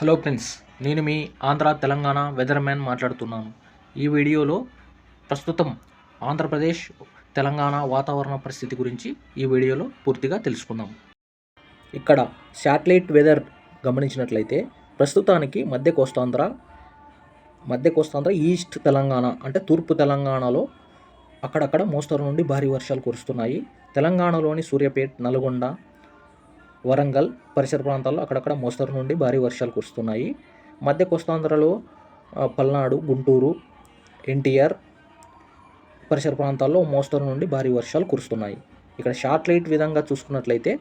Hello friends నేను మీ Andhra Telangana weather man మాట్లాడుతున్నాను. ఈ వీడియోలో ప్రస్తుతం ఆంధ్రప్రదేశ్ తెలంగాణ వాతావరణ పరిస్థితి గురించి ఈ వీడియోలో పూర్తిగా తెలుసుకుందాం. ఇక్కడ శాటిలైట్ వెదర్ గమనించినట్లయితే ప్రస్తుతానికి మధ్య కోస్తాంధ్ర మధ్య కోస్తాంధ్ర ఈస్ట్ తెలంగాణ అంటే తూర్పు తెలంగాణలో అక్కడక్కడ మోస్తరు నుండి భారీ వర్షాలు కురుస్తున్నాయి. తెలంగాణలోని సూర్యాపేట్ నల్గొండ వరంగల్ పరిసర ప్రాంతాల్లో అక్కడక్కడ మోస్తరు నుండి భారీ వర్షాలు కురుస్తున్నాయి. మధ్య కోస్తాంధ్రలో పల్నాడు గుంటూరు ఎన్టీఆర్ పరిసర ప్రాంతాల్లో మోస్తరు నుండి భారీ వర్షాలు కురుస్తున్నాయి. ఇక్కడ షార్ట్ లైట్ విధంగా చూసుకున్నట్లయితే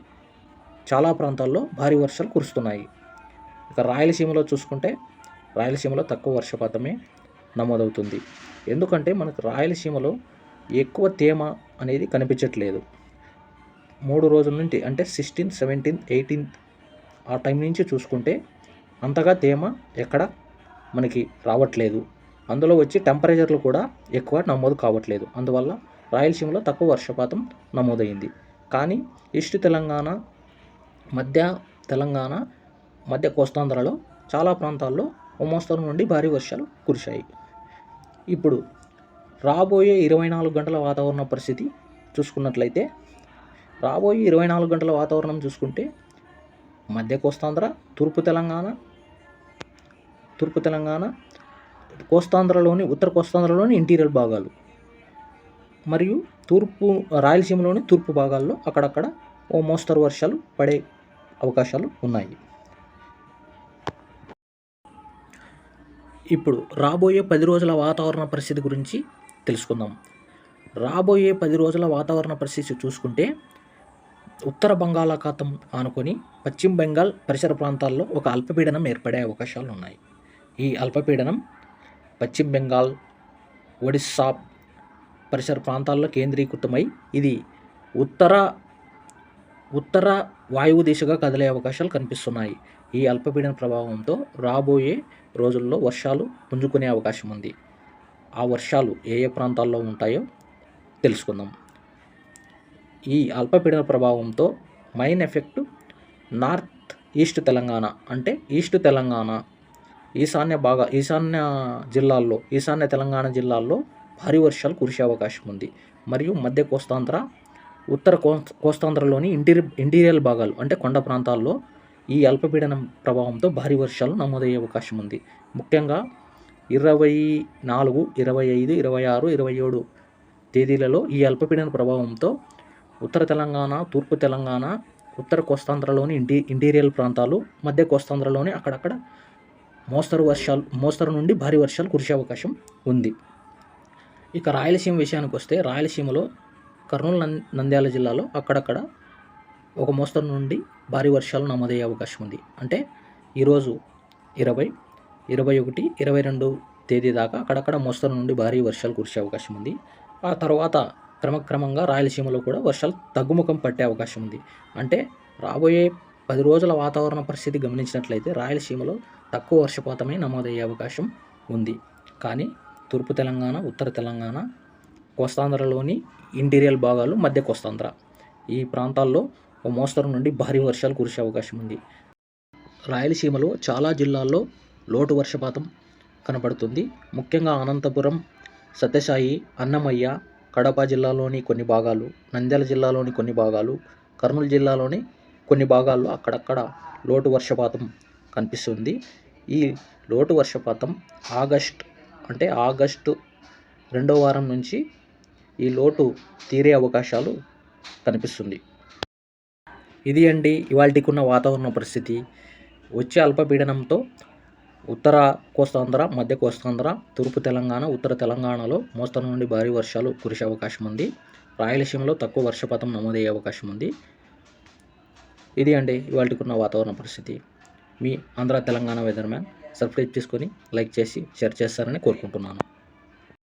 చాలా ప్రాంతాల్లో భారీ వర్షాలు కురుస్తున్నాయి. ఇక రాయలసీమలో చూసుకుంటే రాయలసీమలో తక్కువ వర్షపాతమే నమోదవుతుంది. ఎందుకంటే మనకు రాయలసీమలో ఎక్కువ తేమ అనేది కనిపించట్లేదు. మూడు రోజుల నుండి అంటే సిక్స్టీన్త్ సెవెంటీన్త్ ఎయిటీన్త్ ఆ టైం నుంచి చూసుకుంటే అంతగా తేమ ఎక్కడ మనకి రావట్లేదు. అందులో వచ్చి టెంపరేచర్లు కూడా ఎక్కువ నమోదు కావట్లేదు. అందువల్ల రాయలసీమలో తక్కువ వర్షపాతం నమోదైంది. కానీ ఈస్ట్ తెలంగాణ మధ్య తెలంగాణ మధ్య కోస్తాంధ్రలో చాలా ప్రాంతాల్లో ఓ మోస్తరు నుండి భారీ వర్షాలు కురిశాయి. ఇప్పుడు రాబోయే ఇరవై నాలుగు గంటల వాతావరణ పరిస్థితి చూసుకున్నట్లయితే రాబోయే ఇరవై నాలుగు గంటల వాతావరణం చూసుకుంటే మధ్య కోస్తాంధ్ర తూర్పు తెలంగాణ తూర్పు తెలంగాణ కోస్తాంధ్రలోని ఉత్తర కోస్తాంధ్రలోని ఇంటీరియర్ భాగాలు మరియు తూర్పు రాయలసీమలోని తూర్పు భాగాల్లో అక్కడక్కడ ఓ మోస్తరు వర్షాలు పడే అవకాశాలు ఉన్నాయి. ఇప్పుడు రాబోయే పది రోజుల వాతావరణ పరిస్థితి గురించి తెలుసుకుందాం. రాబోయే పది రోజుల వాతావరణ పరిస్థితి చూసుకుంటే ఉత్తర బంగాళాఖాతం ఆనుకొని పశ్చిమ బెంగాల్ పరిసర ప్రాంతాల్లో ఒక అల్పపీడనం ఏర్పడే అవకాశాలు ఉన్నాయి ఈ అల్పపీడనం పశ్చిమ బెంగాల్ ఒడిస్సా పరిసర ప్రాంతాల్లో కేంద్రీకృతమై ఇది ఉత్తర ఉత్తర వాయువు దిశగా కదిలే అవకాశాలు కనిపిస్తున్నాయి. ఈ అల్పపీడన ప్రభావంతో రాబోయే రోజుల్లో వర్షాలు పుంజుకునే అవకాశం ఉంది ఆ వర్షాలు ఏ ఏ ప్రాంతాల్లో ఉంటాయో తెలుసుకుందాం. ఈ అల్పపీడన ప్రభావంతో main effect north east Telangana అంటే ఈస్ట్ తెలంగాణ ఈశాన్య భాగ ఈశాన్య జిల్లాల్లో ఈశాన్య తెలంగాణ జిల్లాల్లో భారీ వర్షాలు కురిసే అవకాశం ఉంది. మరియు మధ్య కోస్తాంధ్ర ఉత్తర కోస్ కోస్తాంధ్రలోని ఇంటీరి ఇంటీరియల్ భాగాలు అంటే కొండ ప్రాంతాల్లో ఈ అల్పపీడనం ప్రభావంతో భారీ వర్షాలు నమోదయ్యే అవకాశం ఉంది. ముఖ్యంగా ఇరవై నాలుగు ఇరవై ఐదు ఇరవై ఆరు ఇరవై ఏడు తేదీలలో ఈ అల్పపీడన ప్రభావంతో ఉత్తర తెలంగాణ తూర్పు తెలంగాణ ఉత్తర కోస్తాంధ్రలోని ఇంటీ ఇంటీరియల్ ప్రాంతాలు మధ్య కోస్తాంధ్రలోని అక్కడక్కడ మోస్తరు వర్షాలు మోస్తరు నుండి భారీ వర్షాలు కురిసే అవకాశం ఉంది. ఇక రాయలసీమ విషయానికి వస్తే రాయలసీమలో కర్నూలు నంద్యాల జిల్లాలో అక్కడక్కడ ఒక మోస్తరు నుండి భారీ వర్షాలు నమోదయ్యే అవకాశం ఉంది. అంటే ఈరోజు ఇరవై ఇరవై ఒకటి ఇరవై రెండు తేదీ దాకా అక్కడక్కడ మోస్తరు నుండి భారీ వర్షాలు కురిసే అవకాశం ఉంది. ఆ తర్వాత క్రమక్రమంగా రాయలసీమలో కూడా వర్షాలు తగ్గుముఖం పట్టే అవకాశం ఉంది. అంటే రాబోయే పది రోజుల వాతావరణ పరిస్థితి గమనించినట్లయితే రాయలసీమలో తక్కువ వర్షపాతమే నమోదయ్యే అవకాశం ఉంది. కానీ తూర్పు తెలంగాణ ఉత్తర తెలంగాణ కోస్తాంధ్రలోని ఇంటీరియల్ భాగాలు మధ్య కోస్తాంధ్ర. ఈ ప్రాంతాల్లో ఓ మోస్తరు నుండి భారీ వర్షాలు కురిసే అవకాశం ఉంది. రాయలసీమలో చాలా జిల్లాల్లో లోటు వర్షపాతం కనబడుతుంది. ముఖ్యంగా అనంతపురం సత్యసాయి అన్నమయ్య కడప జిల్లాలోని కొన్ని భాగాలు నంద్యాల జిల్లాలోని కొన్ని భాగాలు కర్నూలు జిల్లాలోని కొన్ని భాగాల్లో అక్కడక్కడ లోటు వర్షపాతం కనిపిస్తుంది. ఈ లోటు వర్షపాతం ఆగస్ట్ అంటే ఆగస్టు రెండో వారం నుంచి ఈ లోటు తీరే అవకాశాలు కనిపిస్తుంది. ఇది అండి ఇవాళకున్న వాతావరణ పరిస్థితి. వచ్చే అల్పపీడనంతో ఉత్తర కోస్తాంధ్ర మధ్య కోస్తాంధ్ర తూర్పు తెలంగాణ ఉత్తర తెలంగాణలో మోస్తరు నుండి భారీ వర్షాలు కురిసే అవకాశం ఉంది. రాయలసీమలో తక్కువ వర్షపాతం నమోదయ్యే అవకాశం ఉంది. ఇది అండి ఇవాళకున్న వాతావరణ పరిస్థితి. మీ Andhra Telangana weather man subscribe చేసుకొని లైక్ చేసి షేర్ చేస్తారని కోరుకుంటున్నాను.